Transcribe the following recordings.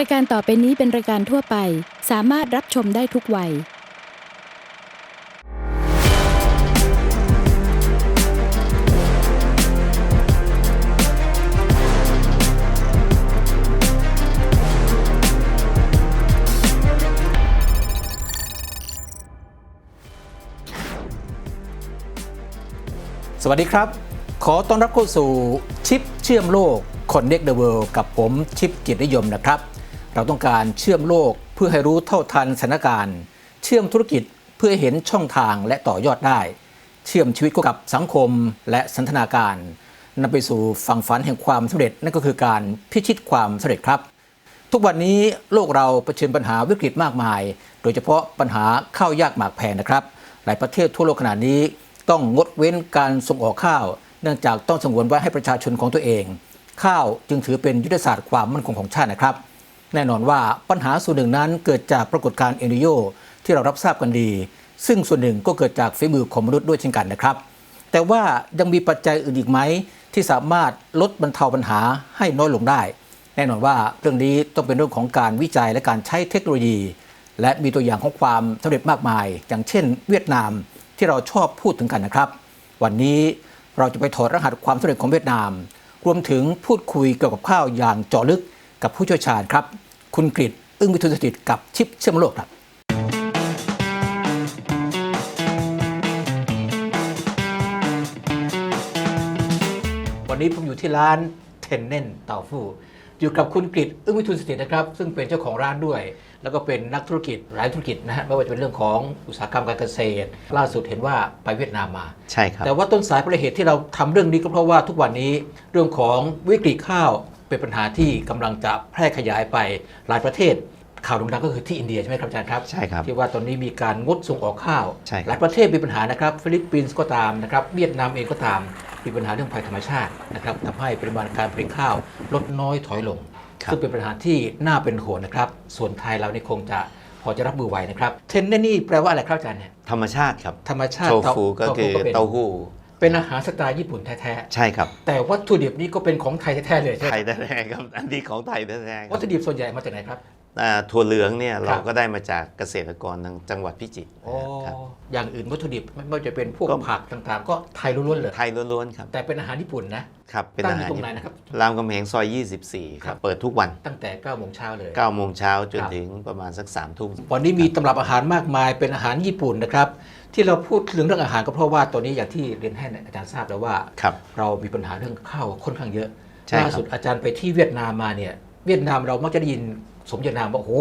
รายการต่อไปนี้เป็นรายการทั่วไป สามารถรับชมได้ทุกวัย สวัสดีครับ ขอต้อนรับเข้าสู่ชิปเชื่อมโลก Connect the World กับผมชิปจิตนิยมนะครับ เราต้องการเชื่อมโลกเพื่อให้รู้เท่าทันสถานการณ์ เชื่อมธุรกิจเพื่อเห็นช่องทางและต่อยอดได้ เชื่อมชีวิตกับสังคมและสันทนาการนำไปสู่ฝั่งฝันแห่งความสำเร็จนั่นก็คือการพิชิตความสำเร็จครับ ทุกวันนี้โลกเราเผชิญปัญหาวิกฤตมากมาย โดยเฉพาะปัญหาข้าวยากหมากแพงนะครับ หลายประเทศทั่วโลกขณะนี้ต้องงดเว้นการส่งออกข้าว เนื่องจากต้องสงวนไว้ให้ประชาชนของตัวเอง ข้าวจึงถือเป็นยุทธศาสตร์ความมั่นคงของชาตินะครับ แน่นอนว่าปัญหาส่วนหนึ่งนั้นเกิดจากปรากฏการณ์เอลนิโยที่เรารับทราบกันดี ซึ่งส่วนหนึ่งก็เกิดจากฝีมือของมนุษย์ด้วยเช่นกันนะครับ แต่ว่ายังมีปัจจัยอื่นอีกไหม ที่สามารถลดบรรเทาปัญหาให้น้อยลงได้ แน่นอนว่าเรื่องนี้ต้องเป็นเรื่องของการวิจัยและการใช้เทคโนโลยี และมีตัวอย่างของความสำเร็จมากมาย อย่างเช่น เวียดนามที่เราชอบพูดถึงกันนะครับ วันนี้เราจะไปถอดรหัสความสำเร็จของเวียดนาม รวมถึงพูดคุยเกี่ยวกับข้าวอย่างเจาะลึกกับผู้เชี่ยวชาญครับ คุณกฤษอึ้งวิทุนสถิตกับชิปเชื่อมโลกครับวันนี้ผมอยู่ที่ร้านเทนเน่นเต่าฟู่อยู่กับคุณกฤษอึ้งวิทุนสถิตนะครับ ซึ่งเป็นเจ้าของร้านด้วย แล้วก็เป็นนักธุรกิจหลายธุรกิจนะฮะไม่ว่าจะเป็นเรื่องของอุตสาหกรรมการเกษตร ล่าสุดเห็นว่าไปเวียดนามมา ใช่ครับ แต่ว่าต้นสายปลายเหตุที่เราทำเรื่องนี้ก็เพราะว่าทุกวันนี้เรื่องของวิกฤตข้าว เป็นปัญหาที่กำลังจะแพร่ขยายไปหลายประเทศ ข่าวโด่งดังก็คือที่อินเดียใช่ไหมครับอาจารย์ครับใช่ครับที่ว่าตอนนี้มีการงดส่งออกข้าวใช่ครับหลายประเทศมีปัญหานะครับฟิลิปปินส์ก็ตามนะครับเวียดนามเองก็ตามมีปัญหาเรื่องภัยธรรมชาตินะครับทำให้ปริมาณการผลิตข้าวลดน้อยถอยลงซึ่งเป็นปัญหาที่น่าเป็นห่วงนะครับ ส่วนไทยเราเนี่ยคงจะพอจะรับมือไหวนะครับ เทนเนนี่แปลว่าอะไรครับอาจารย์เนี่ยธรรมชาติครับ ธรรมชาติโทเต้าฟูก็คือป็นเต้าหู้ เป็นอาหารสไตล์ญี่ปุ่นแท้ใช่ครับ ๆ แต่วัตถุดิบนี้ก็เป็นของไทยแท้ๆเลยใช่ไหไทมยแท้ๆครับ อันนี้ของไทยแท้ๆควัรัตบถุดิบส่วนใหญ่มาจากไหนครับ อ่าถั่วเหลืองเนี่ยครัเราบก็ได้มาจากเกษตรกรทางจังหวัดพิจิตรอ๋อครับ อย่างอื่นวัตถุดิบไม่ว่าจะเป็นพวกก็ ผักต่างๆ ก็ไทยล้วนๆเลย ไทยล้วนๆครับแต่เป็นอาหารญี่ปุ่นนะครับเป็นตั้งอาอยู่หารตรงไหนนะครับ รามคำแหงซอย 24ครับเปิดทุกวัน ตั้งแต่9โมงเช้าเลย 9โมงเช้าจนครับ ถึงประมาณสัก3ทุ่ม วันนี้มีตำรับอาหารมากมายเป็นอาหารญี่ปุ่นนะครับ ที่เราพูดถึงเรื่องอาหารก็เพราะว่าตัวนี้อย่างที่เรียนให้อาจารย์ทราบแล้วว่าครับเรามีปัญหาเรื่องข้าวค่อนข้างเยอะใช่ครับ ล่าสุดอาจารย์ไปที่เวียดนามมาเนี่ยเวียดนามเรามักจะได้ยินสมญานามว่าโอ้โห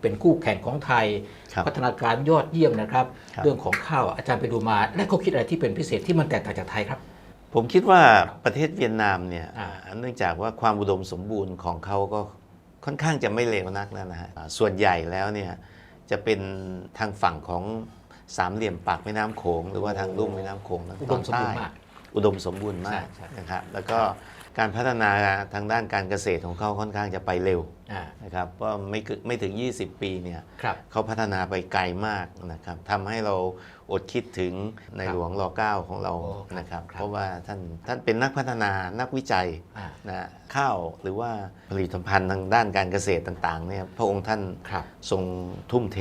เป็นคู่แข่งของไทย ครับ พัฒนาการยอดเยี่ยมนะครับ ครับ เรื่องของข้าวอาจารย์ไปดูมาและเขาคิดอะไรที่เป็นพิเศษที่มันแตกต่างจากไทยครับ ผมคิดว่าประเทศเวียดนามเนี่ยอ่า เนื่องจากว่าความอุดมสมบูรณ์ของเขาก็ค่อนข้างจะไม่เลวนักแล้วนะฮะอ่าส่วนใหญ่แล้วเนี่ยจะเป็นทางฝั่งของ สามเหลี่ยมปากแม่น้ำโขงหรือว่าทางลุ่มแม่น้ำโขงทางอุตดอนมสมบูใต้รณ์มากอุดมสมบูรณ์มากใช่ใช่นะครับแล้วก็การพัฒนาทางด้านการเกษตรของเขาค่อนข้างจะไปเร็วอ่านะครับว่าไม่เกินไม่ถึง 20 ปีเนี่ยครับเขาพัฒนาไปไกลมากนะครับทำให้เราอดคิดถึงในหลวงรอเก้าของเราโอ้ครับนะครับครับเพราะว่าท่านท่านเป็นนักพัฒนานักวิจัยอ่านะข้าวหรือว่าผลิตภัณฑ์ทางด้านการเกษตรต่างๆเนี่ยพระองค์ท่านครับทรงทุ่มเท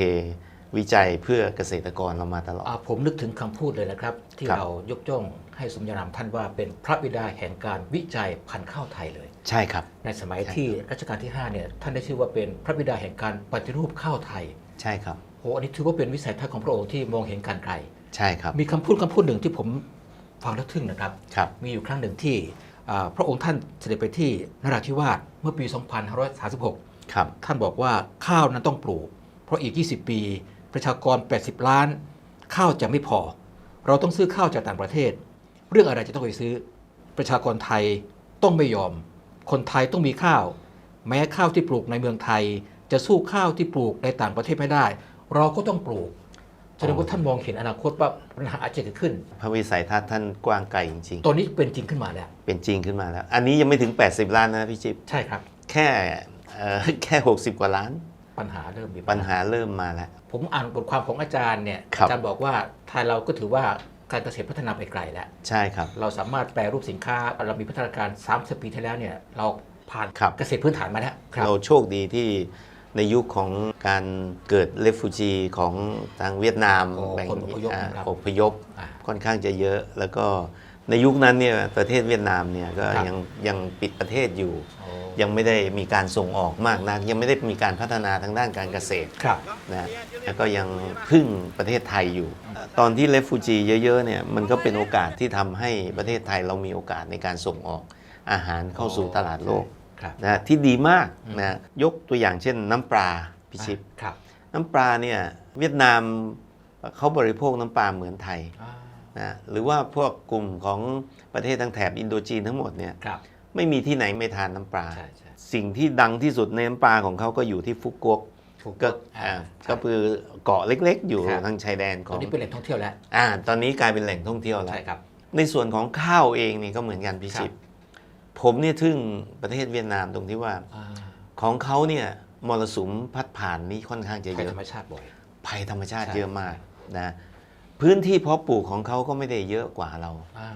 วิจัยเพื่อเกษตรกรเรามาตลอดอ่าผมนึกถึงคำพูดเลยนะครับ ที่ครับ เรายกย่องให้สมญานามท่านว่าเป็นพระบิดาแห่งการวิจัยพันธุ์ข้าวไทยเลย ใช่ครับ ในสมัยใช่ ที่รัชกาลที่5เนี่ยท่านได้ชื่อว่าเป็นพระบิดาแห่งการปฏิรูปข้าวไทยใช่ครับ โอ้อันนี้ถือว่าเป็นวิสัยทัศน์ของพระองค์ที่มองเห็นการไกล ใช่ครับมีคำพูดคำพูดหนึ่งที่ผมฟังแล้วทึ่งนะครับ ครับ มีอยู่ครั้งหนึ่งที่อ่าพระองค์ท่านเสด็จไปที่นราธิวาสเมื่อปี 2536 ครับ ท่านบอกว่าข้าวนั้นต้องปลูก เพราะอีก 20 ปี ประชากร 80 ล้าน ข้าวจะไม่พอ เราต้องซื้อข้าวจากต่างประเทศ เรื่องอะไรจะต้องไปซื้อ ประชากรไทยต้องไม่ยอม คนไทยต้องมีข้าว แม้ข้าวที่ปลูกในเมืองไทย จะสู้ข้าวที่ปลูกในต่างประเทศไม่ได้ เราก็ต้องปลูกแสดงว่าท่านมองเห็นอนาคตว่าปัญหาอาจจะเกิดขึ้น พระวิสัยทัศน์ท่านกว้างไกลจริงตัวนี้เป็นจริงขึ้นมาแล้วๆเป็นจริงขึ้นมาแล้ว อันนี้ยังไม่ถึง 80 ล้านนะพี่จิ๊บ ใช่ครับ แค่เอ่อแค่ 60 กว่าล้าน ปัญหาเริ่มมีปัญหาเริ่มมาแล้ว ผมอ่านบทความของอาจารย์เนี่ยครับ อาจารย์บอกว่าไทยเราก็ถือว่าการเกษตรพัฒนาไปไกลแล้ว ใช่ครับ เราสามารถแปรรูปสินค้าเรามีพัฒนาการ 30 ปีที่แล้วเนี่ยเราผ่านครับ เกษตรพื้นฐานมาแล้วครับเราโชคดีที่ในยุคของการเกิดเลฟูจีของทางเวียดนามโอ้แบ่งคนอพยพอ่านะครับ อพยพ อ่า ค่อนข้างจะเยอะแล้วก็ ในยุคนั้นเนี่ยประเทศเวียดนามเนี่ยก็ครับยังยังปิดประเทศอยู่โอ้ยังไม่ได้มีการส่งออกมากนัก ยังไม่ได้มีการพัฒนาทางด้านการเกษตรครับนะแล้วก็ยังพึ่งประเทศไทยอยู่ ตอนที่เลฟูจีเยอะๆเนี่ยมันก็เป็นโอกาสที่ทำให้ประเทศไทยเรามีโอกาสในการส่งออกอาหารเข้าสู่ตลาดโลกครับนะที่ดีมากนะยกตัวอย่างเช่นน้ำปลาพิชิตครับน้ำปลาเนี่ยเวียดนามเขาบริโภคน้ำปลาเหมือนไทยอ่า นะหรือว่าพวกกลุ่มของประเทศทางแถบอินโดจีนทั้งหมดเนี่ยครับไม่มีที่ไหนไม่ทานน้ำปลาใช่ใช่สิ่งที่ดังที่สุดในน้ำปลาของเขาก็อยู่ที่ฟุกุโกะถูกก็อ่าอ่าใช่ก็คือเกาะเล็กๆ อยู่ครับทางชายแดนขตออนงนี้เป็นแหล่งท่องเที่ยวแล้วอ่า ตอนนี้กลายเป็นแหล่งท่องเที่ยวแล้วใช่ครับในส่วนของข้าวเองนี่ก็เหมือนกันพี่ชิปผมเนี่ยทึ่งประเทศเวียดนามตรงที่ว่าอ่าของเขาเนี่ยมรสุมพัดผ่านนี่ค่อนข้างจะภัเยยอะธรรมชาติบ่อยภัยธรรมชาติใช่เยอะมากนะ พื้นที่เพาะปลูกของเขาก็ไม่ได้เยอะกว่าเราอ่า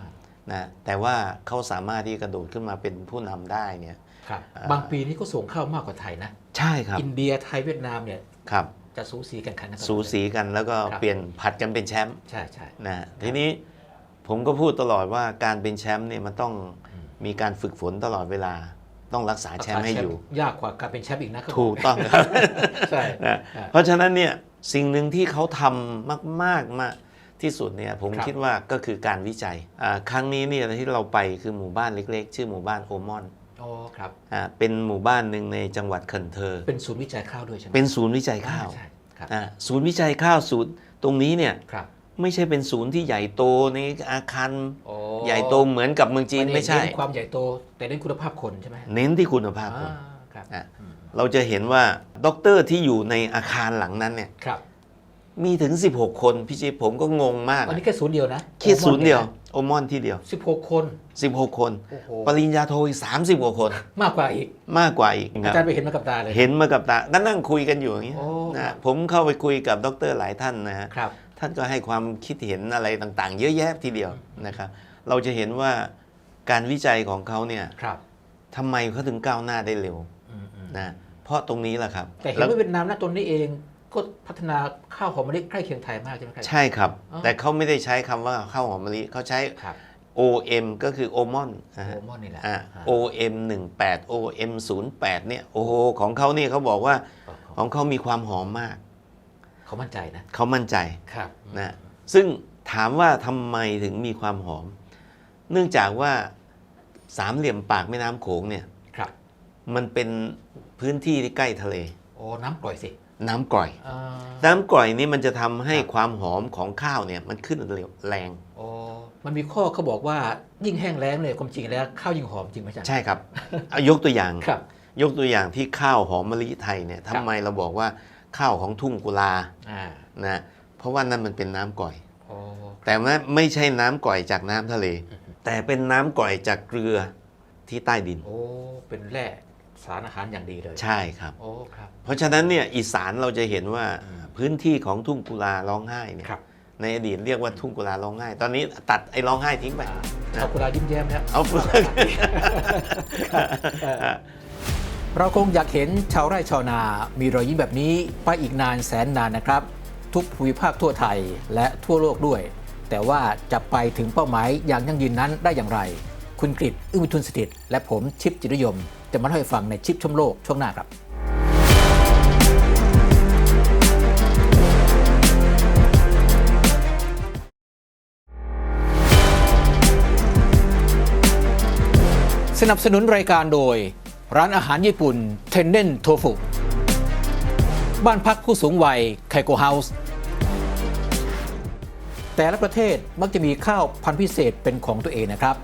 นะแต่ว่าเขาสามารถที่กระโดดขึ้นมาเป็นผู้นำได้เนี่ย ครับ อ่า บางปีนี้ก็ส่งข้าวมากกว่าไทยนะ ใช่ครับอินเดียไทยเวียดนามเนี่ยครับ จะสูสีกันขันกันสูสีกันแล้วก็ครับ เปลี่ยนผัดกันเป็นแชมป์ใช่ใช่ นะทีนี้ผมก็พูดตลอดว่าการเป็นแชมป์เนี่ยมันต้องมีการฝึกฝนตลอดเวลา ต้องรักษาแชมป์ให้อยู่ ยากกว่าการเป็นแชมป์อีกนะเขาบถูกต้องครับ ใช่ นะอ่าเพราะฉะนั้นเนี่ยสิ่งหนึ่งที่เขาทำมากๆมาก ที่สุดเนี่ยผมครับคิดว่าก็คือการวิจัยอ่าครั้งนี้เนี่ยที่เราไปคือหมู่บ้านเล็กๆ ชื่อหมู่บ้านโอมอนโอ้ครับอ่าเป็นหมู่บ้านหนึ่งในจังหวัดเคินเทอร์เป็นศูนย์วิจัยข้าวด้วยใช่ไหมเป็นศูนย์วิจัยข้าวใช่ครับอ่าศูนย์วิจัยข้าวศูนย์ตรงนี้เนี่ยครับไม่ใช่เป็นศูนย์ที่ใหญ่โตในอาคารโอ้ใหญ่โตเหมือนกับเมืองจีนไม่ใช่เน้นความใหญ่โตแต่เน้นคุณภาพคนใช่ไหมเน้นที่คุณภาพคนอ่าครับอะเราจะเห็นว่าด็อกเตอร์ที่อยู่ในอาคารหลังนั้นเนี่ยครับ มีถึง 16 คนพี่ชิปผมก็งงมากอันนี้แค่ศูนย์เดียวนะคิดศูนย์เดียวโอมอนที่เดียวสิบหกคน 16 คน โอ้โห ปริญญาโทอีก30กว่าคน มากกว่าอีกมากกว่าอีกคอารับจารย์ไปเห็นมากับตาเลย เห็นมากับตาก็นั่งคุยกันอยู่อย่างนี้ยโอ้ นะผมเข้าไปคุยกับด็อกเตอร์หลายท่านนะฮะ ครับ ท่านก็ให้ความคิดเห็นอะไรต่างๆ เยอะแยะทีเดียวนะครับ เราจะเห็นว่าการวิจัยของเขาเนี่ยครับทำไมเขาถึงก้าวหน้าได้เร็วอืมอืมนะเพราะตรงนี้แหละครับแต่เห็นแล้วว่าเวียดนามนะตนนี้เอง ก็พัฒนาข้าวหอมมะลิใกล้เคียงไทยมากใช่ไหมครับ ใช่ครับ อ๋อ แต่เขาไม่ได้ใช้คำว่าข้าวหอมมะลิเขาใช้ ครับ OM ก็คือโอมอนนะโอฮะมอนนี่แหละอ่าอ่า OM 18 OM 08เนี่ยโอ้โหของเขาเนี่ยเขาบอกว่าของเขามีความหอมมาก เขามั่นใจนะเขามั่นใจครับนะซึ่งถามว่าทำไมถึงมีความหอม เนื่องจากว่าสามเหลี่ยมปากแม่น้ำโขงเนี่ยครับมันเป็นพื้นที่ที่ใกล้ทะเล โอ้น้ำปล่อยสิ น้ำกร่อยอ่าน้ำกร่อยนี่มันจะทำให้ครับความหอมของข้าวเนี่ยมันขึ้นเร็วแรงโอ้มันมีข้อเขาบอกว่ายิ่งแห้งแล้งเนี่ยความจริงแล้วข้าวยิ่งหอมจริงไหมอาจารย์ใช่ครับเอายกตัวอย่างครับ ยกตัวอย่างที่ข้าวหอมมะลิไทยเนี่ยทำไมเราบอกว่าข้าวของทุ่งกุลาอ่านะเพราะว่านั่นมันเป็นน้ำก่อยโอ้แต่ว่าไม่ใช่น้ำก่อยจากน้ำทะเล แต่เป็นน้ำก่อยจากเกลือที่ใต้ดิน โอ้ เป็นแร่ สารอาหารอย่างดีเลยใช่ครับ โอ้ครับ เพราะฉะนั้นเนี่ยอีสานเราจะเห็นว่าพื้นที่ของทุ่งกุลาร้องไห้เนี่ยครับในอดีตเรียกว่าทุ่งกุลาร้องไห้ ตอนนี้ตัดไอ้ร้องไห้ทิ้งไปขอบคุณลายิ้มแย้มนะเอาเราคงอยากเห็นชาวไร่ชาวนา มีรอยยิ้มแบบนี้ไปอีกนานแสนนานนะครับ ทุกภูมิภาคทั่วไทยและทั่วโลกด้วย แต่ว่าจะไปถึงเป้าหมายอย่างยั่งยืนนั้นได้อย่างไร คุณกฤษอึ้งวิทุนสถิตย์และผมชิปจิตรยม จะมาเล่าให้ฟังในชิปชมโลกช่วงหน้าครับสนับสนุนรายการโดย ร้านอาหารญี่ปุ่นเทนเดนโทฟุบ้านพักผู้สูงวัยไคโกเฮาส์แต่ละประเทศมักจะมีข้าวพันธุ์พิเศษเป็นของตัวเองนะครับ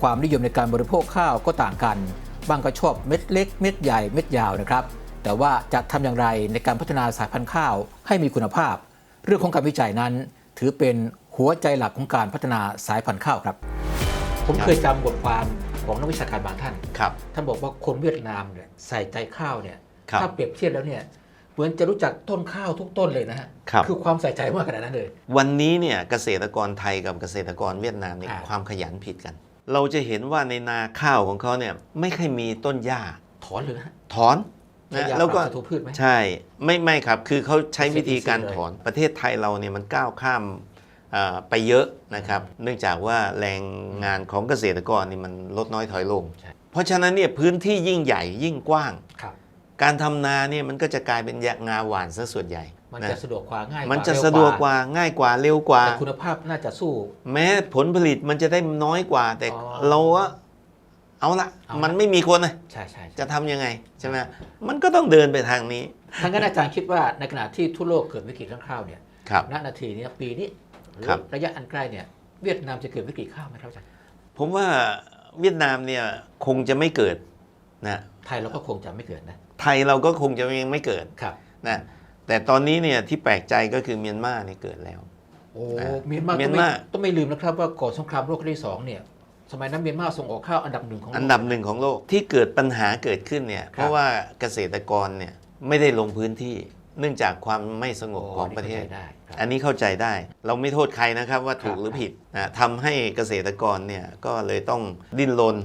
ความนิยมในการบริโภคข้าวก็ต่างกัน บางก็ชอบเม็ดเล็กเม็ดใหญ่เม็ดยาวนะครับ แต่ว่าจะทำอย่างไรในการพัฒนาสายพันธุ์ข้าวให้มีคุณภาพ เรื่องของการวิจัยนั้น ถือเป็นหัวใจหลักของการพัฒนาสายพันธุ์ข้าวครับ ผมเคยจำบทความของนักวิชาการบางท่านครับท่านบอกว่าคนเวียดนามเนี่ยใส่ใจข้าวเนี่ยครับถ้าเปรียบเทียบแล้วเนี่ยเหมือนจะรู้จักต้นข้าวทุกต้นเลยนะฮะครับอความใส่ใจมากขนาดนั้นเลย วันนี้เนี่ยเกษตรกรไทยกับเกษตรกรเวียดนามเนี่ยอ่าความขยันผิดกัน เราจะเห็นว่าในนาข้าวของเขาเนี่ยไม่ค่อยมีต้นหญ้าถอนเลยนะฮะถอนใช้นะยาแล้วก็ปราบศัตรูพืชไหมใช่ไม่ไม่ครับ คือเขาใช้วิธีการเสร็จถอนประเทศไทยเราเนี่ยมันก้าวข้ามอ่าไปเยอะนะครับ เนื่องจากว่าแรงงานของเกษตรกรนี่มันลดน้อยถอยลงใช่เพราะฉะนั้นเนี่ยพื้นที่ยิ่งใหญ่ยิ่งกว้างครับการทำนาเนี่ยมันก็จะกลายเป็นงาหวานซะส่วนใหญ่ มันนะจะสะดวกกว่าง่ายกว่ามันจะเร็สะดวกกว่าง่ายกว่าเร็วกว่าแต่คุณภาพน่าจะสู้ แม้ผลผลิตมันจะได้น้อยกว่า แต่อ๋อเราอะเอาละเอาละมันไม่มีคนนะใช่ใช่ใช่จะทำยังไงใช่ไหมมันก็ต้องเดินไปทางนี้ทั้งนั้นอาจารย์คิดว่าในขณะที่ทั่วโลกเกิดวิกฤตเรื่องข้าวเนี่ยครับณนาทีนี้ปีนี้หรือครับระยะอันใกล้เนี่ย เวียดนามจะเกิดวิกฤตข้าวไหมครับอาจารย์ผมว่าเวียดนามเนี่ยคงจะไม่เกิดนะไทยเราก็คงจะไม่เกิดนะไทยเราก็คงจะยังไม่เกิดครับนะ แต่ตอนนี้เนี่ยที่แปลกใจก็คือเมียนมาเนี่ยเกิดแล้ว โอ้นะเมียนมาเมีต้ยอนงไม่มาต้องไม่ลืมนะครับว่าก่อนสงครามโลกครั้งที่สองเนี่ยสมัยนั้นเมียนมาส่งออกข้าวอันดับหนึ่งของโลก อันดับหนึ่งของโลกที่เกิดปัญหาเกิดขึ้นเนี่ยเพราะว่าเกษตรกรเนี่ยไม่ได้ลงพื้นที่ เนื่องจากความไม่สงบของประเทศนนี้ข้าใจได้ครับ อันนี้เข้าใจได้ เราไม่โทษใครนะครับว่าถูกครับหรือผิดนะทำให้เกษตรกรเนี่ยก็เลยต้องดิ้นรน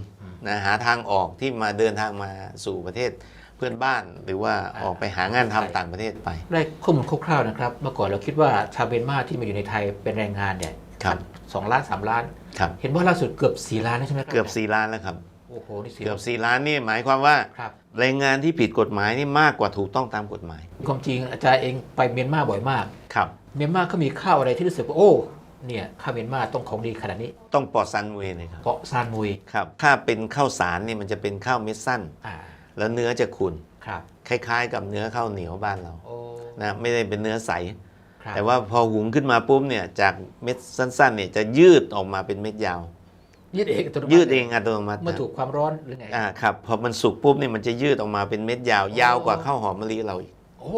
นะหาทางออกที่มาเดินทางมาสู่ประเทศ เพื่อนบ้านหรือว่าออกไปหางานทำต่างประเทศไป ได้ข้อมูลคร่าวๆนะครับ เมื่อก่อนเราคิดว่าชาวเมียนมาที่มาอยู่ในไทยเป็นแรงงานเนี่ยครับสองล้านสามล้านครับเห็นว่าล่าสุดเกือบสี่ล้านแล้วใช่ไหมครัเกือบ4ล้านแล้วครับโอ้โหนี่สี่เกือบ4ล้านนี่หมายความว่าครับแรงงานที่ผิดกฎหมายนี่มากกว่าถูกต้องตามกฎหมาย ความจริงอาจารย์เองไปเมียนมาบ่อยมากครับเมียนมาก็มีข้าวอะไรที่รู้สึกว่าโอ้เนี่ยข้าวเมียนมาต้องของดีขนาดนี้ ต้องปลอดซันมวยเลยครับเกาะซานมุยครับถ้าเป็นข้าวสารเนี่ยมันจะเป็นข้าวเม็ดสั้นอ่า แล้วเนื้อจะขุ่นครับ คล้าย ๆ กับเนื้อข้าวเหนียวบ้านเราโอ้นะไม่ได้เป็นเนื้อใส ครับแต่ว่าพอหุงขึ้นมาปุ๊บเนี่ยจากเม็ดสั้นๆเนี่ยจะยืดออกมาเป็นเม็ดยาว ยืดเองอัตโนมัติยืดเองอัตโนมัติเมื่อถูกความร้อนหรือไง อ่าครับพอมันสุกปุ๊บเนี่ยมันจะยืดออกมาเป็นเม็ดยาว ยาวกว่าข้าวหอมมะลิเราอีกโอ้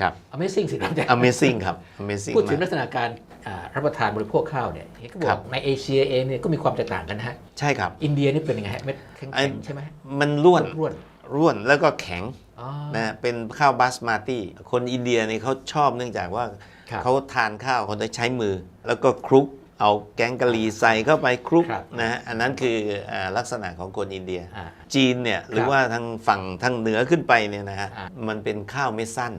ครับ Amazing สิครับอาจารย์ Amazing ครับ Amazing พูดถึงมาลักกษณะการอ่ารับประทานบริโภคข้าวเนี่ยเห็นก็บครัอบกในเอเชียเองเนี่ยก็มีความแตกต่างกันนะฮะ ใช่ครับ อินเดียนี่เป็นยังไงฮะเม็ดแข็ไอ้งๆใช่ไหมฮะมันร่วนร่วน ร่วนแล้วก็แข็งๆอ๋อนะเป็นข้าวบาสมาติคนอินเดียนี่เขาชอบเนื่องจากว่าครับเขาทานข้าวเขาได้ใช้มือ แล้วก็คลุกเอาแกงกะหรี่ใส่เข้าไปคลุกครับนะฮะอันนั้นคืออ่าลักษณะของคนอินเดียอ่าจีนเนี่ยหรือว่าทางฝั่งทางเหนือขึ้นไปเนี่ยนะฮะอ่ามันเป็นข้าวเม็ดสั้น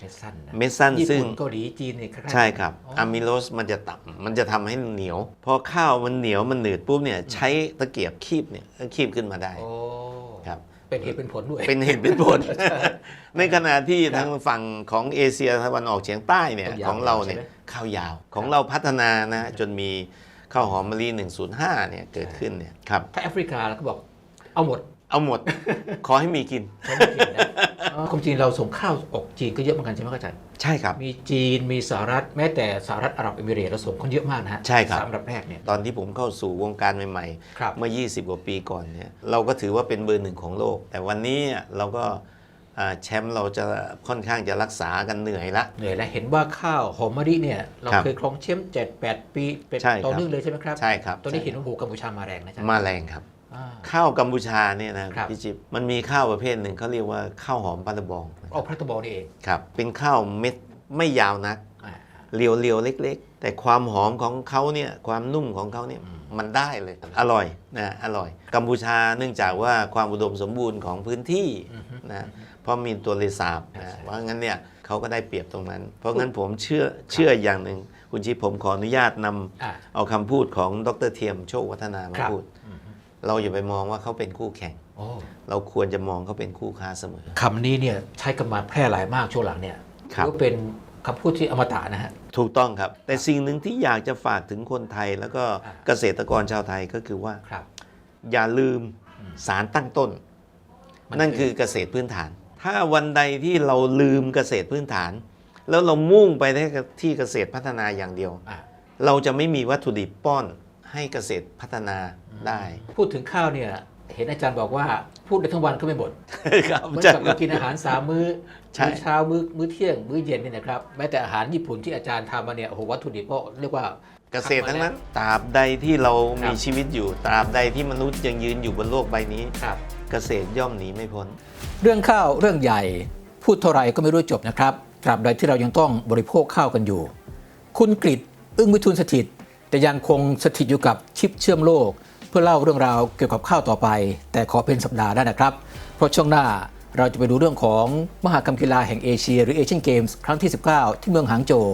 เม็ดสั้นนะเม็ดสั้นญี่ซึ่งปุ่นเกาหลีจีนเนี่ยคล้ายๆใช่ครับอ๋ออะมิโลสมันจะต่ำมันจะทำให้เหนียว พอข้าวมันเหนียวมันหนืดปุ๊บเนี่ยใช้ตะเกียบคีบเนี่ยก็คีบขึ้นมาได้โอ้ครับ เป็นเหตุเป็นผลด้วย เป็นเหตุเป็นผล ในขณะที่ครับทางฝั่งของเอเชียตะวันออกเฉียงใต้เนี่ยต้องยาวของเราเนี่ยใช่ไหมข้าวยาวของเราพัฒนานะจนมีข้าวหอมมะลิ105เนี่ยเกิดขึ้นเนี่ยครับถ้าแอฟริกาเราก็บอกเอาหมด เอาหมด ขอให้มีกิน ใช้ไม่ผิดนะอ๋อความจริงเราส่งข้าวออกจีนก็เยอะเหมือนกันใช่ไหมครับอาจารย์ใช่ครับ มีจีนมีสหรัฐแม้แต่สหรัฐอาหรับเอมิเรตส์เราส่งคนเยอะมากนะฮะใช่ครับ สามอันดับแรกเนี่ยตอนที่ผมเข้าสู่วงการใหม่ ครับ ๆ เมื่อ 20 กว่าปีก่อนเนี่ยเราก็ถือว่าเป็นเบอร์หนึ่งของโลก แต่วันนี้เราก็อ่าแชมป์เราจะค่อนข้างจะรักษากันเหนื่อยละ เหนื่อยแล้วเห็นว่าข้าวหอมมะลิเนี่ยเราครับเคยครองแชมป์เจ็ดแปดปีเป็นใช่ครับ ต่อเนื่องเลยใช่ไหมครับ ใช่ครับตอนนี้ใช่เห็นว่าโอ้โหกัมพูชามาแรงนะอาจ๊ะมาแรงครับอ่า ข้าวกัมพูชาเนี่ยนะครับพี่จิ๊บมันมีข้าวประเภทหนึ่งเขาเรียกว่าข้าวหอมปลาตะบองออกพระตะบอลนี่เองครับเป็นข้าวเม็ดไม่ยาวนักอ่าเรียวๆเล็ก ๆ แต่ความหอมของเขาเนี่ยความนุ่มของเขาเนี่ยมันได้เลย อร่อยนะอร่อย กัมพูชาเนื่องจากว่าความอุดมสมบูรณ์ของพื้นที่นะเพราะมีตัวเลสาบนะว่างั้นเนี่ยเขาก็ได้เปรียบตรงนั้น เพราะงั้นผมเชื่อเชื่ออย่างหนึ่งคุณชิปผมขออนุญาตนำอ่าเอาคำพูดของดรเทียมโชควัฒนามาครับพูด เราอย่าไปมองว่าเขาเป็นคู่แข่งโอ้เราควรจะมองเขาเป็นคู่ค้าเสมอคำนี้เนี่ยใช้กันมาแพร่หลายมากช่วงหลังเนี่ยครับถือว่าเป็นคำพูดที่อมตะนะฮะ ถูกต้องครับ แต่สิ่งหนึ่งที่อยากจะฝากถึงคนไทยแล้วก็อ่าเกษตรกรชาวไทยก็คือว่าครับอย่าลืมสารตั้งต้นมันนั่นคือคือเกษตรพื้นฐาน ถ้าวันใดที่เราลืมเกษตรพื้นฐาน แล้วเรามุ่งไปที่เกษตรพัฒนาอย่างเดียวอ่าเราจะไม่มีวัตถุดิบป้อน ให้เกษตรพัฒนาได้ พูดถึงข้าวเนี่ยเห็นอาจารย์บอกว่าพูดได้ทั้งวันก็ไม่หมดครับเหมือนใช่กับเรากินอาหารสามมื้อใช่มื้อเช้ามื้อมื้อเที่ยง มื้อเย็นเนี่ยนะครับแม้แต่อาหารญี่ปุ่นที่อาจารย์ทำมาเนี่ยโอ้โหวัตถุดิบก็เรียกว่าเกษตรทั้งนั้นตราบใดที่เราครัมีบชีวิตอยู่ตราบใดที่มนุษย์ยังยืนอยู่บนโลกใบนี้ครับเกษตรย่อมหนีไม่พ้นๆเรื่องข้าวเรื่องใหญ่ พูดเท่าไหร่ก็ไม่รู้จบนะครับตราบใดที่เรายังต้องบริโภคข้าวกันอยู่ คุณกริตอึ้งวิทูลสถิต แต่ยังคงสถิตอยู่กับชิปเชื่อมโลก เพื่อเล่าเรื่องราวเกี่ยวกับข้าวต่อไป แต่ขอเป็นสัปดาห์หน้านะครับ เพราะช่วงหน้าเราจะไปดูเรื่องของมหากรรมกีฬาแห่งเอเชีย หรือเอเชียนเกมส์ครั้งที่ 19 ที่เมืองหางโจว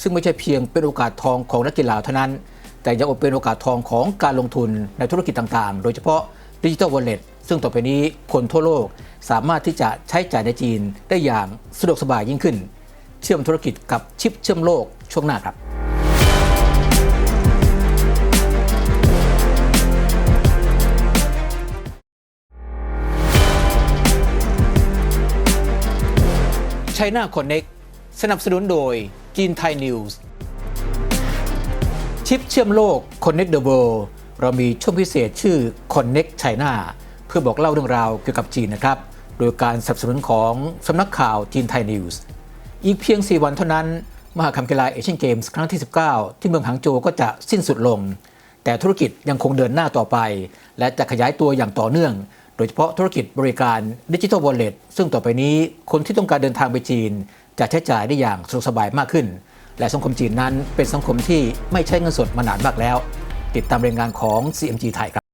ซึ่งไม่ใช่เพียงเป็นโอกาสทองของนักกีฬาเท่านั้น แต่ยังเป็นโอกาสทองของการลงทุนในธุรกิจต่างๆ โดยเฉพาะดิจิทัลวอลเล็ตซึ่งต่อไปนี้คนทั่วโลกสามารถที่จะใช้จ่ายในจีนได้อย่างสะดวกสบายยิ่งขึ้น เชื่อมธุรกิจกับชิปเชื่อมโลกช่วงหน้าครับ China Connect สนับสนุนโดยจีนไทยนิวส์ชิปเชื่อมโลก Connect the World เรามีช่วงพิเศษชื่อ Connect China เพื่อบอกเล่าเรื่องราวเกี่ยวกับจีนนะครับ โดยการสนับสนุนของสำนักข่าวจีนไทยนิวส์อีกเพียง 4 วันเท่านั้น มหากรรมกีฬาเอเชียนเกมส์ครั้งที่ 19 ที่เมืองหางโจวก็จะสิ้นสุดลง แต่ธุรกิจยังคงเดินหน้าต่อไป และจะขยายตัวอย่างต่อเนื่อง โดยเฉพาะธุรกิจบริการดิจิทัลวอลเล็ตซึ่งต่อไปนี้คนที่ต้องการเดินทางไปจีน จะใช้จ่ายได้อย่างสะดวกสบายมากขึ้น และสังคมจีนนั้นเป็นสังคมที่ไม่ใช้เงินสดมานานมากแล้ว ติดตามรายงานของ CMG ไทยครับ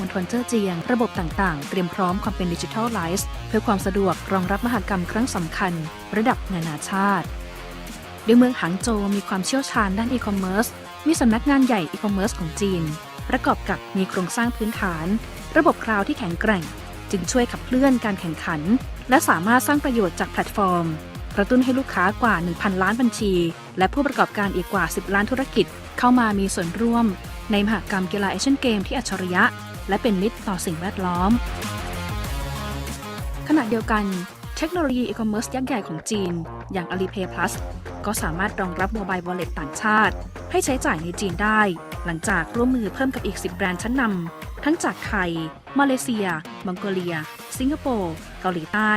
มณฑลเจ้อเจียง ระบบต่างๆ เตรียมพร้อมความเป็นดิจิทัลไลซ์เพื่อความสะดวกรองรับมหากรรมครั้งสำคัญ ระดับนานาชาติโดยเมืองหางโจวมีความเชี่ยวชาญด้านอีคอมเมิร์ซมีสำนักงานใหญ่อีคอมเมิร์ซของจีน ประกอบกับมีโครงสร้างพื้นฐาน ระบบคลาวด์ที่แข็งแกร่ง จึงช่วยขับเคลื่อนการแข่งขัน และสามารถสร้างประโยชน์จากแพลตฟอร์มกระตุ้นให้ลูกค้ากว่า 1,000 ล้านบัญชี และผู้ประกอบการอีกกว่า 10 ล้านธุรกิจ เข้ามามีส่วนร่วม ในมหกรรมกีฬาเอเชียนเกมที่อัจฉริยะ และเป็นมิตรต่อสิ่งแวดล้อม ขณะเดียวกัน เทคโนโลยีอีคอมเมิร์ซยักษ์ใหญ่ของจีน อย่าง Alipay Plus ก็สามารถรองรับโมบายวอลเล็ตต่างชาติ ให้ใช้จ่ายในจีนได้ หลังจากร่วมมือเพิ่มกับอีก 10 แบรนด์ชั้นนำทั้งจากไทย มาเลเซีย มองโกเลีย สิงคโปร์ เกาหลีใต้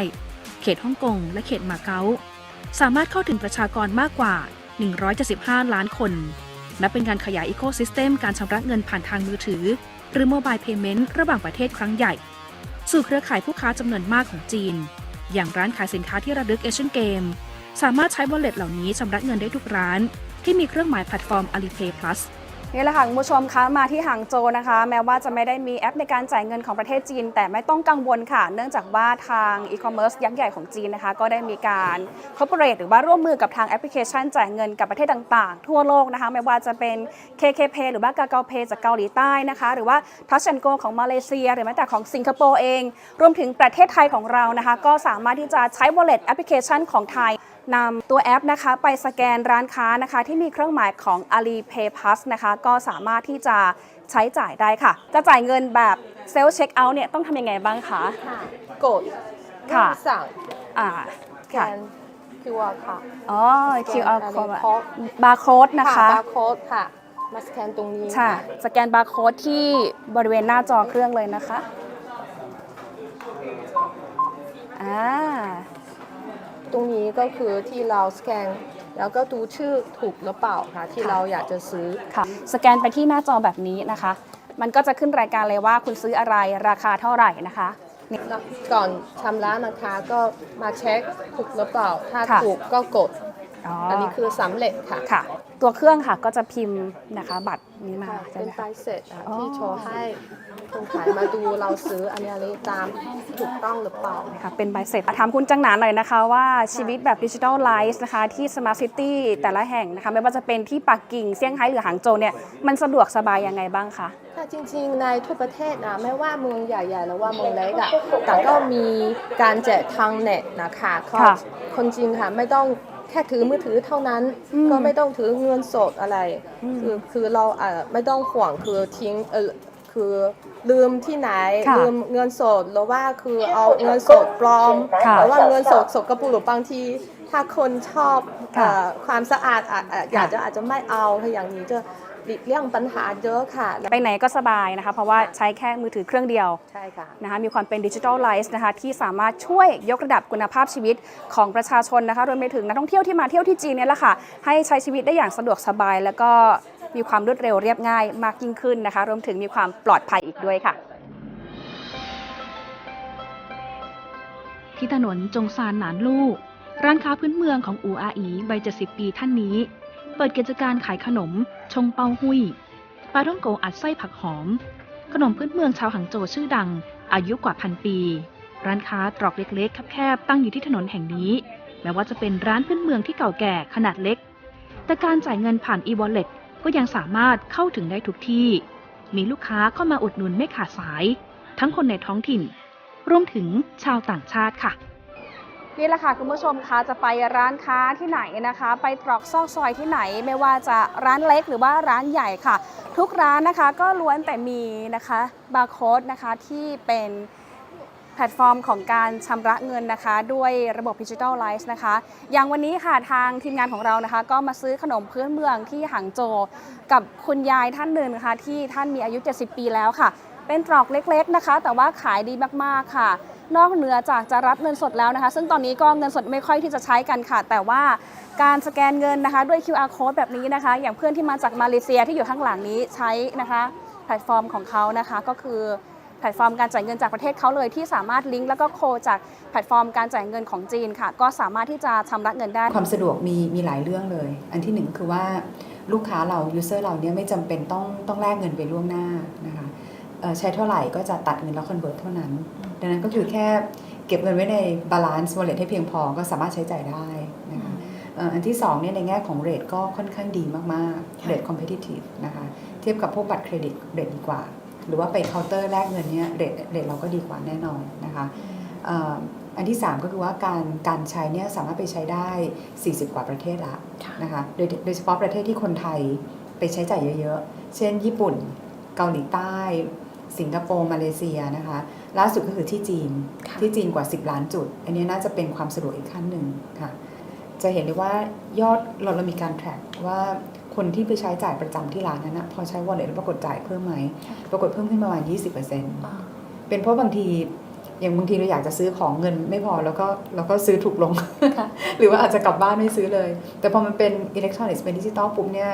เขตฮ่องกง และเขตมาเก๊า สามารถเข้าถึงประชากรมากกว่า 175 ล้านคนและเป็นการขยายอีโคซิสเต็มการชำระเงินผ่านทางมือถือ หรือโมบายเพย์เมนต์ระหว่างประเทศครั้งใหญ่ สู่เครือข่ายผู้ค้าจำนวนมากของจีน อย่างร้านขายสินค้าที่ระลึกเอเชียนเกมสามารถใช้วอลเล็ตเหล่านี้ชำระเงินได้ทุกร้าน ที่มีเครื่องหมายแพลตฟอร์ม Alipay Plus นี่แหละค่ะคุณผู้ชมคะมาที่หางโจนะคะ แม้ว่าจะไม่ได้มีแอปในการจ่ายเงินของประเทศจีน แต่ไม่ต้องกังวลค่ะ เนื่องจากว่าทางอีคอมเมิร์ซยักษ์ใหญ่ของจีนนะคะ ก็ได้มีการคอร์ปอเรทหรือว่าร่วมมือกับทางแอปพลิเคชันจ่ายเงินกับประเทศต่างๆ ทั่วโลกนะคะ ไม่ว่าจะเป็น KKPay หรือว่า Kakao Pay จากเกาหลีใต้นะคะ หรือว่า Touch and Go ของมาเลเซีย หรือแม้แต่ของสิงคโปร์เอง รวมถึงประเทศไทยของเรานะคะ ก็สามารถที่จะใช้ wallet แอปพลิเคชันของไทย นำตัวแอปนะคะไปสแกนร้านค้านะคะ ที่มีเครื่องหมายของ Alipay Plus นะคะ ก็สามารถที่จะใช้จ่ายได้ค่ะ จะจ่ายเงินแบบเซล f ์เช็คเอาท์เนี่ยต้องทำยังไงบ้างคะ กดค่ะรูปสั่งอ่าแกค่ะน QR ค่ะอ๋อ QR อันนี้ code โค้ดบาร์โค้ดนะคะ บาร์โค้ดค่ะ มาสแกนตรงนี้ค่ะสแกนบาร์โค้ดที่บริเวณหน้าจอเครื่องเลยนะคะ อ่า ตรงนี้ก็คือที่เราสแกน แล้วก็ดูชื่อถูกหรือเปล่าค่ะที่ค่ะเราอยากจะซื้อ ค่ะ สแกนไปที่หน้าจอแบบนี้นะคะ มันก็จะขึ้นรายการเลยว่าคุณซื้ออะไรราคาเท่าไหร่นะคะ ก่อนชำระนะคะก็มาเช็คถูกหรือเปล่า ถ้าค่ะ ถูกก็กด อ๋ออันนี้คือสำเร็จค่ะค่ะ ตัวเครื่องค่ะก็จะพิมพ์นะคะบัตรนี้มาค่ะใช่เป็ไหนมใบคะ เสร็จอะอ๋อ ที่โชว์ให้คนขายมาดูเราซื้ออันนี้ตามถูกต้องหรือเปล่า ค่ะเป็นใบเสร็จถามคุณจังหนานหน่อยนะคะว่าชีวิตแบบดิจิทัลไลฟ์นะคะที่สมาร์ทซิตี้แต่ละแห่งนะคะไม่ว่าจะเป็นที่ปักกิ่งเซี่ยงไฮ้หรือหางโจวเนี่ยมันสะดวกสบายยังไงบ้างคะ ค่ะจริงๆในทั่วประเทศนะไม่ว่าเมืองใหญ่ๆหรือว่าเมืองเล็กอะแต่ก็มีการแจกทางเน็ตนะคะก็ค่ะคนจริงค่ะไม่ต้อง แค่ถือมือถือเท่านั้นอืมก็ไม่ต้องถือเงินสดอะไรอืมคือคือเราเอ่อไม่ต้องห่วงคือทิ้งเออคือลืมที่ไหนค่ะลืมเงินสดหรือว่าคือเอาเงินสดปลอมค่ะ หรือว่าเงินสดสกปรกหรือบางที ถ้าคนชอบค่ะเอ่อความสะอาดอะอะอยากค่ะจะอาจจะไม่เอาถ้าอย่างนี้จะ หลีกเลี่ยงปัญหาเยอะค่ะ ไปไหนก็สบายนะคะ เพราะว่าใช้แค่มือถือเครื่องเดียวใช่ค่ะนะคะมีความเป็นดิจิทัลไลฟ์นะคะที่สามารถช่วยยกระดับคุณภาพชีวิตของประชาชนนะคะรวมไปถึงนักท่องเที่ยวที่มาเที่ยวที่จีนเนี่ยแหละค่ะให้ใช้ชีวิตได้อย่างสะดวกสบาย แล้วก็มีความรวดเร็วเรียบง่ายมากยิ่งขึ้นนะคะ รวมถึงมีความปลอดภัยอีกด้วยค่ะ ที่ถนนจงซานหนานลู่ร้านค้าพื้นเมืองของอูอาอีวัย70ปีท่านนี้ เปิดกิจการขายขนม ชงเปาหุยปลาท่องโกอัดไส้ผักหอม ขนมพื้นเมืองชาวหังโจวชื่อดัง อายุกว่าพันปี ร้านค้าตรอกเล็กๆแคบๆตั้งอยู่ที่ถนนแห่งนี้ แม้ว่าจะเป็นร้านพื้นเมืองที่เก่าแก่ขนาดเล็ก แต่การจ่ายเงินผ่าน e-wallet ก็ยังสามารถเข้าถึงได้ทุกที่ มีลูกค้าเข้ามาอุดหนุนไม่ขาดสาย ทั้งคนในท้องถิ่น รวมถึงชาวต่างชาติค่ะ นี่แหละค่ะคุณผู้ชมคะจะไปร้านค้าที่ไหนนะคะ ไปตรอกซอกซอยที่ไหนไม่ว่าจะร้านเล็กหรือว่าร้านใหญ่ค่ะ ทุกร้านนะคะก็ล้วนแต่มีนะคะบาร์โค้ดนะคะที่เป็นแพลตฟอร์มของการชำระเงินนะคะ ด้วยระบบดิจิทัลไลซ์นะคะ อย่างวันนี้ค่ะทางทีมงานของเรานะคะ ก็มาซื้อขนมพื้นเมืองที่หางโจ กับคุณยายท่านหนึ่งนะคะที่ท่านมีอายุ 70 ปีแล้วค่ะ เป็นตรอกเล็กๆนะคะ แต่ว่าขายดีมากๆค่ะ นอกเหนือจากจะรับเงินสดแล้วนะคะ ซึ่งตอนนี้ก็เงินสดไม่ค่อยที่จะใช้กันค่ะ แต่ว่าการสแกนเงินนะคะด้วย QR code แบบนี้นะคะ อย่างเพื่อนที่มาจากมาเลเซียที่อยู่ข้างหลังนี้ใช้นะคะแพลตฟอร์มของเขานะคะก็คือแพลตฟอร์มการจ่ายเงินจากประเทศเขาเลยที่สามารถลิงก์แล้วก็โคจากแพลตฟอร์มการจ่ายเงินของจีนค่ะ ก็สามารถที่จะชำระเงินได้ ความสะดวกมีมีหลายเรื่องเลย อันที่หนึ่งคือว่าลูกค้าเรายูเซอร์เราเนี่ยไม่จำเป็นต้องต้องแลกเงินไปล่วงหน้านะคะ ใช้เท่าไหร่ก็จะตัดเงินแล้วคอนเวิร์ตเท่านั้น ดังนั้นก็คือแค่เก็บเงินไว้ในบาลานซ์วอลเล็ตให้เพียงพอก็สามารถใช้จ่ายได้นะคะเอ่ออันที่สองเนี่ยในแง่ของเรทก็ค่อนข้างดีมากๆเรทคอมเพ t i ทีฟนะคะเทียบกับพวกบัตรเครดิตเรทดีกว่า หรือว่าไปเคาน์เตอร์แลกเงินเนี่ยเรทเรทเราก็ดีกว่าแน่นอนนะคะเอ่ออันที่ 3 ก็คือว่าการการใช้เนี่ยสามารถไปใช้ได้ 40 กว่าประเทศละนะคะโดยโดยเฉพาะประเทศที่คนไทยไปใช้จ่ายเยอะๆ เช่นญี่ปุ่น เกาหลีใต้ สิงคโปร์มาเลเซียนะคะล่าสุดก็คือที่จีนที่จีนกว่า 10 ล้านจุด อันนี้น่าจะเป็นความสะดวกอีกขั้นหนึ่งค่ะ จะเห็นได้ว่ายอดเราเรามีการ track ว่าคนที่ไปใช้จ่ายประจำที่ร้านนั้นนะพอใช้ wallet แล้วปรากฏจ่ายเพิ่มไหม ปรากฏเพิ่มขึ้นประมาณ 20%เป็นเพราะบางทีอย่างบางทีเราอยากจะซื้อของเงินไม่พอแล้วก็เราก็ซื้อถูกลง หรือว่าอาจจะกลับบ้านไม่ซื้อเลย แต่พอมันเป็นอิเล็กทรอนิกส์เป็นดิจิตอลปุ๊บเนี่ย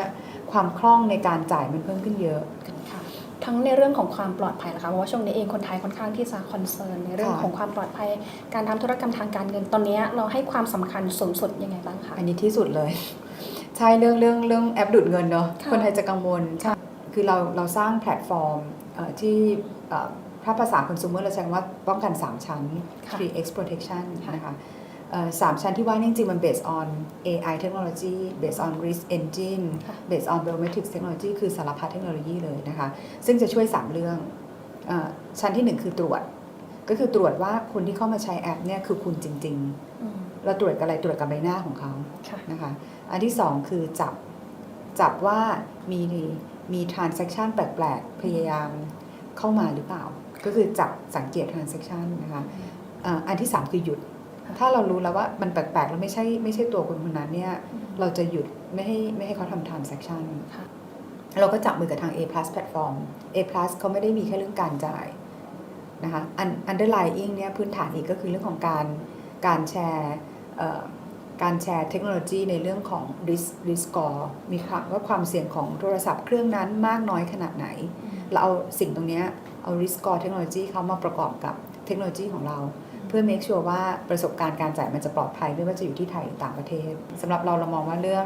ความคล่องในการจ่ายมันเพิ่มขึ้นเยอะค่ะ ทั้งในเรื่องของความปลอดภัยนะคะเพราะว่าช่วงนี้เองคนไทยค่อนข้างที่จะคอนเซิร์นในเรื่องค่ะของความปลอดภัย การทำธุรกรรมทางการเงินตอนนี้เราให้ความสำคัญสูงสุดยังไงบ้างคะอันนี้ที่สุดเลย ใช่เรื่องเรื่องเรื่องแอปดูดเงินเนาะค่ะคนไทยจะกังวลใช่คือเราเราสร้างแพลตฟอร์มเอ่อที่เอ่อถ้าภาษาคอน sumer เราใช้คำว่าป้องกัน 3 ชั้น three x protection นะคะเอ่อ สามชั้นที่ว่านี่จริงๆ มัน based on AI technology based on risk engine based on biometrics technology คือสารพัดเทคโนโลยีเลยนะคะ ซึ่งจะช่วย 3 เรื่องเออชั้นที่ 1 คือตรวจ ก็คือตรวจว่าคนที่เข้ามาใช้แอปเนี่ยคือคุณจริงๆอืมเราตรวจกับอะไรตรวจกับใบหน้าของเขาค่ะนะคะ อันที่สองคือจับ จับว่ามีมี transaction แปลกๆ พยายามเข้ามาหรือเปล่า ก็คือจับสังเกต transaction นะคะอ่าอันที่สามคือหยุด ถ้าเรารู้แล้วว่ามันแปลกๆ แล้วไม่ใช่ไม่ใช่ตัวคนคนนั้นเนี่ย เราจะหยุดไม่ให้ไม่ให้เขาทำ transaction ค่ะเราก็จับมือกับทาง A plus platform A plus เขาไม่ได้มีแค่เรื่องการจ่ายนะคะอัน underlying เนี่ยพื้นฐานอีกก็คือเรื่องของการการแชร์เอ่อการแชร์เทคโนโลยีในเรื่องของ risk risk score มีความว่าความเสี่ยงของโทรศัพท์เครื่องนั้นมากน้อยขนาดไหน เราเอาสิ่งตรงเนี้ยเอา risk score เทคโนโลยีเขามาประกอบกับเทคโนโลยีของเรา เพื่อ make sure ว่าประสบการณ์การจ่ายมันจะปลอดภัยไม่ว่าจะอยู่ที่ไทยหรือต่างประเทศสำหรับเราเรามองว่าเรื่อง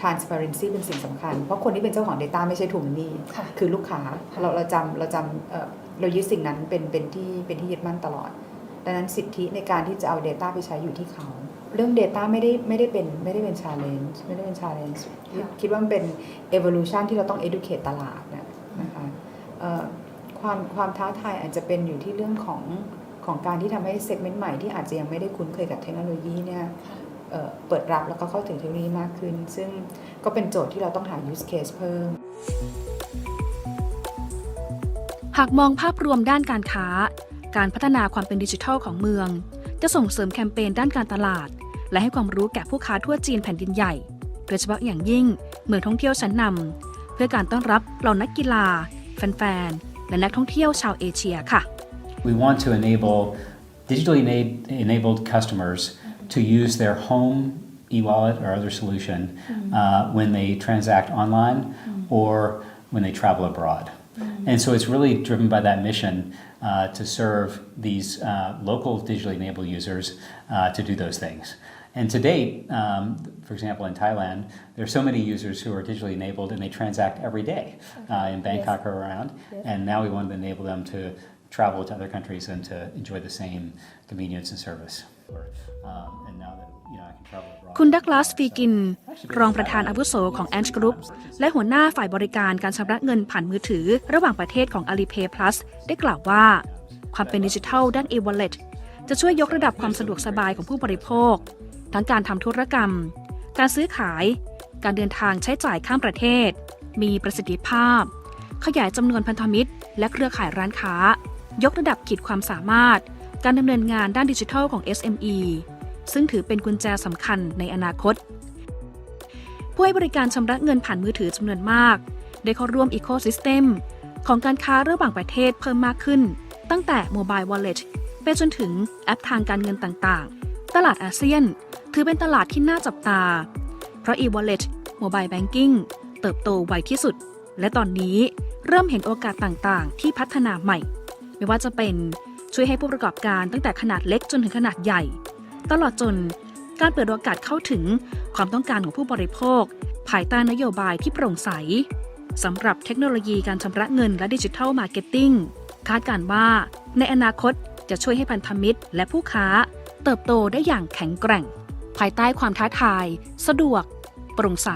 transparency เป็นสิ่งสำคัญ เพราะคนที่เป็นเจ้าของ Data ไม่ใช่ถูกนี่ค่ะคือลูกค้าเราเราจำเราจำเอ่อเรายึดสิ่งนั้นเป็นเป็นที่เป็นที่ยึดมั่นตลอด ดังนั้นสิทธิในการที่จะเอา Data ไปใช้อยู่ที่เขา เรื่อง Data ไม่ได้ไม่ได้เป็นไม่ได้เป็น challenge ไม่ได้เป็น challenge คิดคิดว่ามันเป็น evolution ที่เราต้อง educate ตลาดนะนะคะเอ่อความความท้าทายอาจจะเป็นอยู่ที่เรื่องของ ของการที่ทำให้ segment ใหม่ที่อาจจะยังไม่ได้คุ้นเคยกับเทคโนโลยีเนี่ยเอ่อเปิดรับแล้วก็เข้าถึงเทคโนโลยีมากขึ้น ซึ่งก็เป็นโจทย์ที่เราต้องหา use case เพิ่ม หากมองภาพรวมด้านการค้า การพัฒนาความเป็นดิจิทัลของเมือง จะส่งเสริมแคมเปญด้านการตลาด และให้ความรู้แก่ผู้ค้าทั่วจีนแผ่นดินใหญ่โดยเฉพาะอย่างยิ่งเมืองท่องเที่ยวชั้นนำเพื่อการต้อนรับเหล่านักกีฬา แฟนๆและนักท่องเที่ยวชาวเอเชียค่ะ We want to enable digitally ena- enabled customers to use their home e-wallet or other solution uh, when they transact online or when they travel abroad. And so it's really driven by that mission uh, to serve these uh, local digitally enabled users uh, to do those things. And to date, um, for example, in Thailand, there are so many users who are digitally enabled and they transact every day uh, in Bangkok or around. And now we want to enable them to travel to other countries and to enjoy the same convenience and service. Um, and now that you know, I can travel abroad. คุณดักลาสฟีกิน รองประธานอาวุโสของแอนช์กรุ๊ปและหัวหน้าฝ่ายบริการการชำระเงินผ่านมือถือ ระหว่างประเทศของ Alipay Plus ได้กล่าวว่า ความเป็นดิจิทัลด้าน e-wallet จะช่วยยกระดับความสะดวกสบายของผู้บริโภค ทั้งการทำธุรกรรม การซื้อขาย การเดินทางใช้จ่ายข้ามประเทศ มีประสิทธิภาพ ขยายจำนวนพันธมิตร และเครือข่ายร้านค้า ยกระดับขีดความสามารถ การดำเนินงานด้านดิจิทัลของ SME ซึ่งถือเป็นกุญแจสำคัญในอนาคต ผู้ให้บริการชำระเงินผ่านมือถือจำนวนมาก ได้เข้าร่วมอีโค y ิสเต็มของการค้าระหว่างประเทศเพิ่มมากขึ้น ตั้งแต่ Mobile Wallet ไปจนถึงแอปทางการเงินต่างๆ ตลาดอาเซียน ถือเป็นตลาดที่น่าจับตา เพราะ e-wallet mobile banking เติบโตไวที่สุด และตอนนี้เริ่มเห็นโอกาสต่างๆ ที่พัฒนาใหม่ ไม่ว่าจะเป็นช่วยให้ผู้ประกอบการตั้งแต่ขนาดเล็กจนถึงขนาดใหญ่ ตลอดจนการเปิดโอกาสเข้าถึงความต้องการของผู้บริโภค ภายใต้นโยบายที่โปร่งใสสำหรับเทคโนโลยีการชำระเงินและดิจิทัลมาร์เก็ตติ้งคาดการว่า ในอนาคตจะช่วยให้พันธมิตร และผู้ค้า เติบโตได้อย่างแข็งแกร่ง ภายใต้ความท้าทาย สะดวก โปร่งใส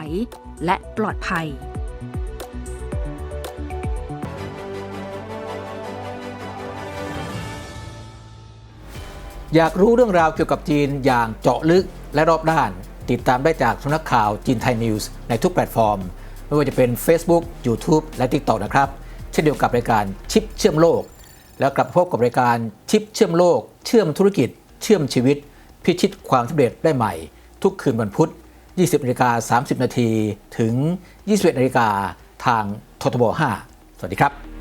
และปลอดภัย อยากรู้เรื่องราวเกี่ยวกับจีนอย่างเจาะลึกและรอบด้าน ติดตามได้จากสำนักข่าวจีนไทยนิวส์ในทุกแพลตฟอร์ม ไม่ว่าจะเป็น Facebook, YouTube และ TikTok นะครับ เช่นเดียวกับรายการชิปเชื่อมโลก แล้วกลับพบกับรายการชิปเชื่อมโลก เชื่อมธุรกิจ เชื่อมชีวิต พิชิตความสำเร็จได้ใหม่ ทุกคืนวันพุธ 20นาฬิกา30 นาทีถึง 21นาฬิกาทางททบ 5 สวัสดีครับ